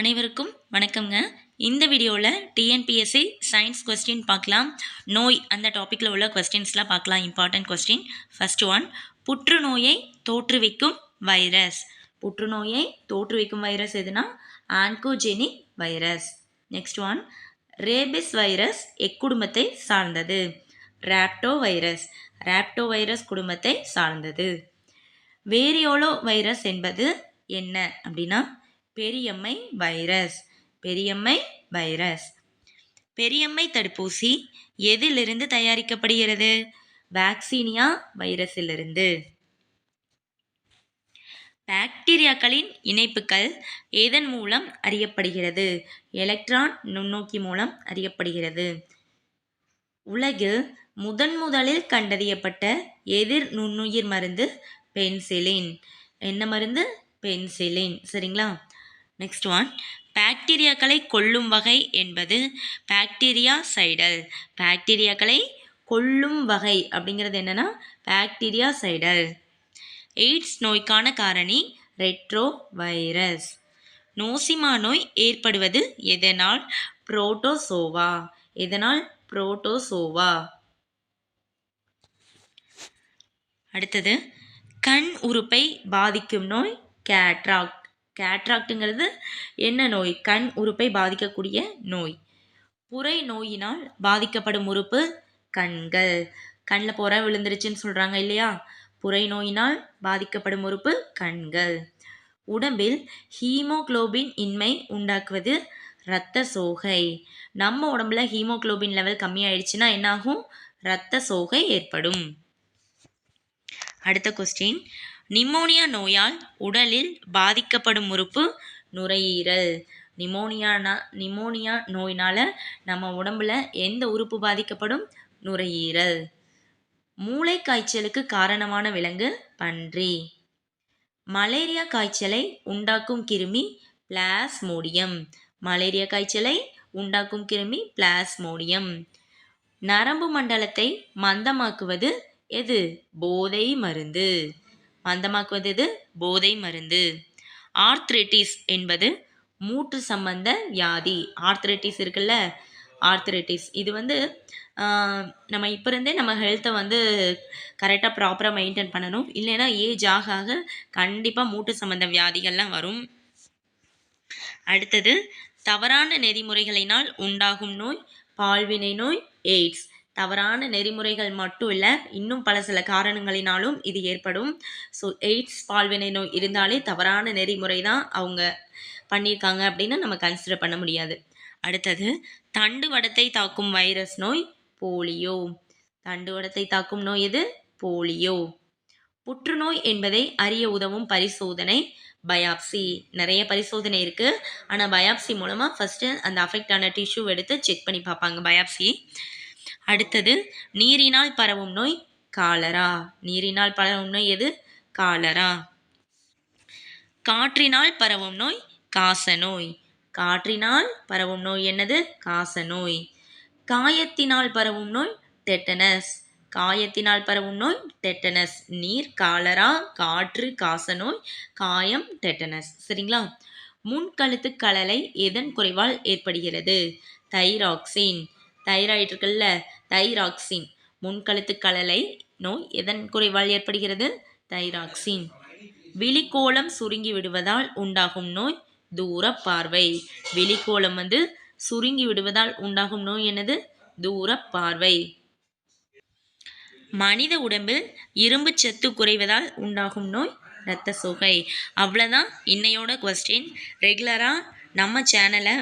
அனைவருக்கும் வணக்கம்ங்க. இந்த வீடியோவில் டிஎன்பிஎஸ்சி சயின்ஸ் கொஸ்டின் பார்க்கலாம். நோய் அந்த டாப்பிக்கில் உள்ள கொஸ்டின்ஸ்லாம் பார்க்கலாம். Important question. ஃபர்ஸ்ட் ஒன் புற்றுநோயை தோற்றுவிக்கும் வைரஸ். புற்றுநோயை தோற்றுவிக்கும் வைரஸ் எதுனா? Oncogenic virus. Next one rabies virus எக்குடும்பத்தை சார்ந்தது. ரேப்டோ வைரஸ் ரேப்டோ வைரஸ் குடும்பத்தை சார்ந்தது. வேரியோலோ வைரஸ் என்பது என்ன அப்படின்னா பெரியம்மை வைரஸ் பெரியம்மை வைரஸ். பெரியம்மை தடுப்பூசி எதிலிருந்து தயாரிக்கப்படுகிறது? வேக்சீனியா வைரஸிலிருந்து. பாக்டீரியாக்களின் இணைப்புகள் எதன் மூலம் அறியப்படுகிறது? எலக்ட்ரான் நுண்ணோக்கி மூலம் அறியப்படுகிறது. உலகில் முதன் முதலில் கண்டறியப்பட்ட எதிர் நுண்ணுயிர் மருந்து பென்சிலின். என்ன மருந்து? பென்சிலின். சரிங்களா? நெக்ஸ்ட் ஒன் பாக்டீரியாக்களை கொல்லும் வகை என்பது பாக்டீரியா சைடல் பாக்டீரியாக்களை கொல்லும் வகை அப்படிங்கிறது என்னன்னா பாக்டீரியா சைடல் எய்ட்ஸ் நோய்க்கான காரணி ரெட்ரோ வைரஸ் நோசிமா நோய் ஏற்படுவது எதனால்? புரோட்டோசோவா எதனால்? புரோட்டோசோவா அடுத்தது கண் உறுப்பை பாதிக்கும் நோய் கேட்ராக்ட். கேட்ராக்டுங்கிறது என்ன நோய்? கண் உறுப்பை பாதிக்கக்கூடிய நோய். புரை நோயினால் பாதிக்கப்படும் உறுப்பு கண்கள். கண்ணில் புற விழுந்துருச்சுன்னு சொல்கிறாங்க இல்லையா? புரை நோயினால் பாதிக்கப்படும் உறுப்பு கண்கள். உடம்பில் ஹீமோகுளோபின் இன்மை உண்டாக்குவது இரத்த சோகை. நம்ம உடம்புல ஹீமோகுளோபின் லெவல் கம்மியாயிடுச்சுன்னா என்னாகும்? இரத்த சோகை ஏற்படும். அடுத்த கொஸ்டின் நிமோனியா நோயால் உடலில் பாதிக்கப்படும் உறுப்பு நுரையீரல். நிமோனியானா நிமோனியா நோயினால் நம்ம உடம்புல எந்த உறுப்பு பாதிக்கப்படும்? நுரையீரல். மூளை காய்ச்சலுக்கு காரணமான விலங்கு பன்றி. மலேரியா காய்ச்சலை உண்டாக்கும் கிருமி பிளாஸ்மோடியம். மலேரியா காய்ச்சலை உண்டாக்கும் கிருமி பிளாஸ்மோடியம். நரம்பு மண்டலத்தை மந்தமாக்குவது எது? போதை மருந்து. மந்தமாக்குவது எது போதை மருந்து. ஆர்த்ரைட்டிஸ் என்பது மூட்டு சம்பந்த வியாதி. ஆர்த்ரைட்டிஸ் இருக்குல்ல? ஆர்த்ரைட்டிஸ். இது வந்து நம்ம இப்போ இருந்தே நம்ம ஹெல்த்தை வந்து கரெக்டாக ப்ராப்பராக மெயின்டைன் பண்ணணும். இல்லைன்னா ஏஜ் ஆக ஆக கண்டிப்பாக மூட்டு சம்பந்த வியாதிகள்லாம் வரும். அடுத்தது தவறான நெறிமுறைகளினால் உண்டாகும் நோய் பால்வினை நோய் எய்ட்ஸ். தவறான நெறிமுறைகள் மட்டும் இல்லை இன்னும் பல சில காரணங்களினாலும் இது ஏற்படும். ஸோ எய்ட்ஸ் பால்வினை நோய் இருந்தாலே தவறான நெறிமுறை தான் அவங்க பண்ணியிருக்காங்க அப்படின்னு நம்ம கன்சிடர் பண்ண முடியாது. அடுத்தது தண்டு வடத்தை தாக்கும் வைரஸ் நோய் போலியோ. தண்டு வடத்தை தாக்கும் நோய் எது? போலியோ. புற்றுநோய் என்பதை அறிய உதவும் பரிசோதனை பயாப்சி. நிறைய பரிசோதனை இருக்குது ஆனால் பயாப்சி மூலமாக ஃபஸ்ட்டு அந்த அஃபெக்ட் ஆன டிஷ்யூ எடுத்து செக் பண்ணி பார்ப்பாங்க பயாப்சி. அடுத்தது நீரினால் பரவும் நோய் காலரா. நீரினால் பரவும் நோய் எது? காலரா. காற்றினால் பரவும் நோய் காச நோய் காற்றினால் பரவும் நோய் என்னது? காச நோய் காயத்தினால் பரவும் நோய் டெட்டனஸ். காயத்தினால் பரவும் நோய் டெட்டனஸ். நீர் காலரா? காற்று காச நோய் காயம் டெட்டனஸ். சரிங்களா? முன்கழுத்து கலலை எதன் குறைவால் ஏற்படுகிறது? தைராக்சின். தைராய்டு இருக்குல்ல தைராக்சின். முன்கழுத்து கலலை நோய் எதன் குறைவால் ஏற்படுகிறது? தைராக்சின். விழிக்கோளம் சுருங்கி விடுவதால் உண்டாகும் நோய் தூர பார்வை. விழிக்கோளம் வந்து சுருங்கி விடுவதால் உண்டாகும் நோய் என்னது? தூர பார்வை. மனித உடம்பில் இரும்பு சத்து குறைவதால் உண்டாகும் நோய் இரத்த சோகை அவ்வளோதான் இன்னையோட கொஸ்டின் ரெகுலராக நம்ம சேனலை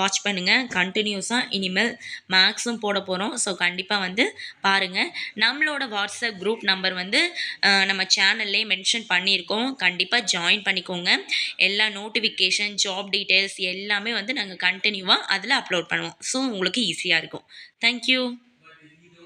வாட்ச் பண்ணுங்கள் கண்டினியூஸாக இனிமேல் மேக்ஸும் போட போகிறோம் ஸோ கண்டிப்பாக வந்து பாருங்கள் நம்மளோட வாட்ஸ்அப் குரூப் நம்பர் வந்து நம்ம சேனல்லே மென்ஷன் பண்ணியிருக்கோம். கண்டிப்பாக ஜாயின் பண்ணிக்கோங்க. எல்லா நோட்டிஃபிகேஷன் ஜாப் டீட்டெயில்ஸ் எல்லாமே வந்து நாங்கள் கண்டினியூவாக அதில் அப்லோட் பண்ணுவோம். ஸோ உங்களுக்கு ஈஸியாக இருக்கும். தேங்க்யூ